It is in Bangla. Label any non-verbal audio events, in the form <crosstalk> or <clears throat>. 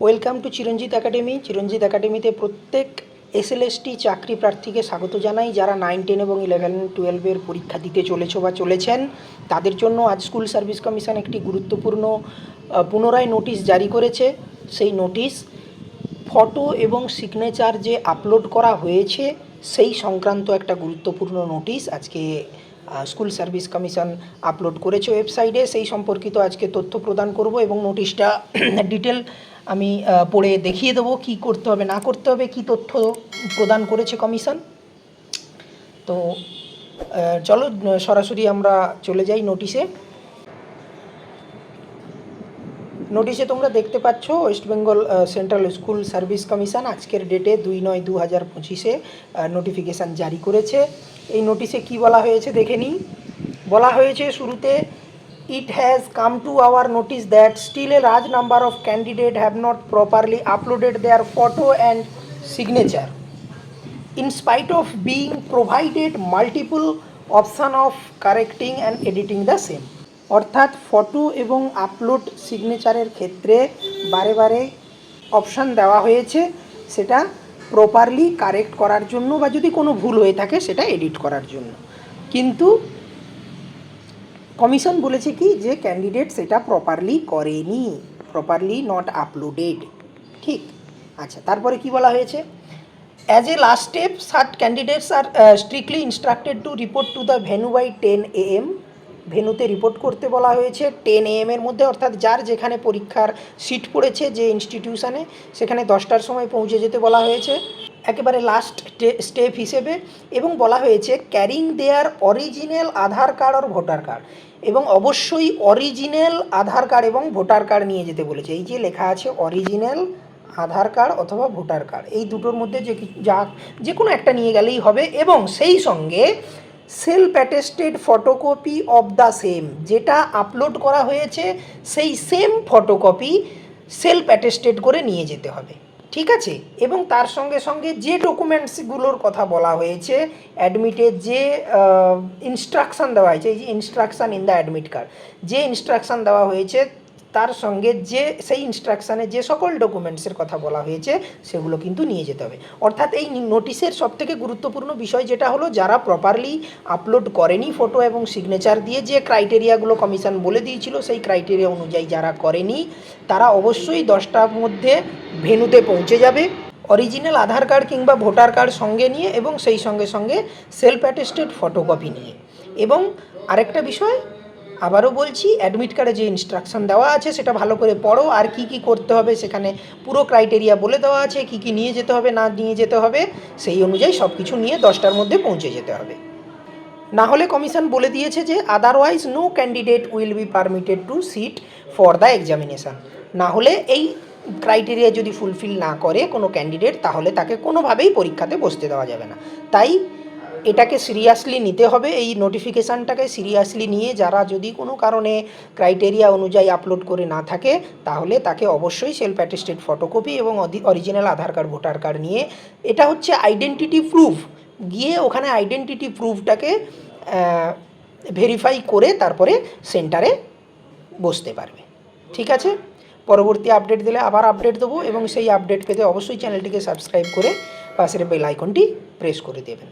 Welcome to Chiranjit academy Chiranjit একাডেমিতে প্রত্যেক এসএলএসটি চাকরি প্রার্থীকে স্বাগত জানাই। যারা নাইন টেন এবং ইলেভেন টুয়েলভের পরীক্ষা দিতে চলেছ বা চলেছেন, তাদের জন্য আজ স্কুল সার্ভিস কমিশন একটি গুরুত্বপূর্ণ পুনরায় নোটিশ জারি করেছে। সেই নোটিশ ফটো এবং সিগনেচার যে আপলোড করা হয়েছে, সেই সংক্রান্ত একটা গুরুত্বপূর্ণ নোটিশ আজকে স্কুল সার্ভিস কমিশন আপলোড করেছে ওয়েবসাইটে। সেই সম্পর্কিত আজকে তথ্য প্রদান করব এবং নোটিশটা ডিটেল <clears throat> আমি পড়ে দেখিয়ে দেবো কী করতে হবে, না করতে হবে, কী তথ্য প্রদান করেছে কমিশন। তো চলো, সরাসরি আমরা চলে যাই নোটিশে। নোটিশে তোমরা দেখতে পাচ্ছ, West Bengal Central School Service Commission আজকের ডেটে দুই নয় দু হাজার পঁচিশে নোটিফিকেশান জারি করেছে। এই নোটিশে কি বলা হয়েছে দেখে নিই। বলা হয়েছে শুরুতে it has come to our notice that still a large number of candidate have not properly uploaded their photo and signature in spite of being provided multiple option of correcting and editing the same, অর্থাৎ ফটো এবং আপলোড সিগনেচারের ক্ষেত্রে বারে বারে অপশান দেওয়া হয়েছে, সেটা প্রপারলি কারেক্ট করার জন্য বা যদি কোনো ভুল হয়ে থাকে, সেটা এডিট করার জন্য। কিন্তু কমিশন বলেছে কি যে ক্যান্ডিডেট সেটা প্রপারলি করেনি প্রপারলি নট আপলোডেড ঠিক? আচ্ছা তারপরে কি বলা হয়েছে? As a last step shirt candidates are strictly instructed to report to the venue by ten A M ভেনুতে report করতে বলা হয়েছে টেন এ এর মধ্যে, অর্থাৎ যার যেখানে পরীক্ষার সিট পড়েছে যে ইনস্টিটিউশনে সেখানে দশটার সময় পৌঁছে যেতে বলা হয়েছে। একেবারে লাস্ট স্টেপ হিসেবে। এবং বলা হয়েছে carrying their original Aadhaar card R voter card এবং অবশ্যই অরিজিনাল আধার কার্ড এবং ভোটার কার্ড নিয়ে যেতে বলেছে। এই যে লেখা আছে অরিজিনাল আধার কার্ড অথবা ভোটার কার্ড এই দুটোর মধ্যে যে যা যে কোনো একটা নিয়ে গেলেই হবে এবং সেই সঙ্গে self attested photocopy of the same যেটা আপলোড করা হয়েছে, সেই সেম ফটোকপি সেলফ অ্যাটেস্টেড করে নিয়ে যেতে হবে। ঠিক আছে? এবং তার সঙ্গে সঙ্গে যে ডকুমেন্টসগুলোর কথা বলা হয়েছে অ্যাডমিটের যে ইনস্ট্রাকশান দেওয়া হয়েছে, এই যে instruction in the admit card যে ইনস্ট্রাকশান দেওয়া হয়েছে তার সঙ্গে যে সেই ইনস্ট্রাকশানে যে সকল ডকুমেন্টসের কথা বলা হয়েছে, সেগুলো কিন্তু নিয়ে যেতে হবে। অর্থাৎ এই নোটিশের সবথেকে গুরুত্বপূর্ণ বিষয় যেটা হলো, যারা প্রপারলি আপলোড করেনি ফটো এবং সিগনেচার দিয়ে যে ক্রাইটেরিয়াগুলো কমিশন বলে দিয়েছিল, সেই ক্রাইটেরিয়া অনুযায়ী যারা করেনি, তারা অবশ্যই দশটার মধ্যে ভেনুতে পৌঁছে যাবে। অরিজিনাল আধার কার্ড কিংবা ভোটার কার্ড সঙ্গে নিয়ে এবং সেই সঙ্গে সঙ্গে সেলফ অ্যাটেস্টেড ফটোকপি নিয়ে। এবং আরেকটা বিষয় আবারও বলছি অ্যাডমিট কার্ডে যে ইনস্ট্রাকশন দেওয়া আছে সেটা ভালো করে পড়ো, আর কি কি করতে হবে সেখানে পুরো ক্রাইটেরিয়া বলে দেওয়া আছে, কি কি নিয়ে যেতে হবে, না নিয়ে যেতে হবে, সেই অনুযায়ী সব কিছু নিয়ে দশটার মধ্যে পৌঁছে যেতে হবে। না হলে কমিশন বলে দিয়েছে যে otherwise no candidate will be permitted to sit for the examination না হলে এই ক্রাইটেরিয়া যদি ফুলফিল না করে কোনো ক্যান্ডিডেট তাহলে তাকে কোনোভাবেই পরীক্ষাতে বসতে দেওয়া যাবে না। তাই এটাকে সিরিয়াসলি নিতে হবে, এই নোটিফিকেশানটাকে সিরিয়াসলি নিয়ে যারা যদি কোনো কারণে ক্রাইটেরিয়া অনুযায়ী আপলোড করে না থাকে, তাহলে তাকে অবশ্যই সেলফ অ্যাটেস্টেড ফটোকপি এবং original Aadhaar card voter card নিয়ে, এটা হচ্ছে আইডেন্টিটি প্রুফ গিয়ে ওখানে আইডেন্টিটি প্রুফটাকে ভেরিফাই করে তারপরে সেন্টারে বসতে পারবে। ঠিক আছে? পরবর্তী আপডেট দিলে আবার আপডেট দেবো এবং সেই আপডেট পেতে অবশ্যই চ্যানেলটিকে সাবস্ক্রাইব করে পাশের বেল আইকনটি প্রেস করে দেবেন।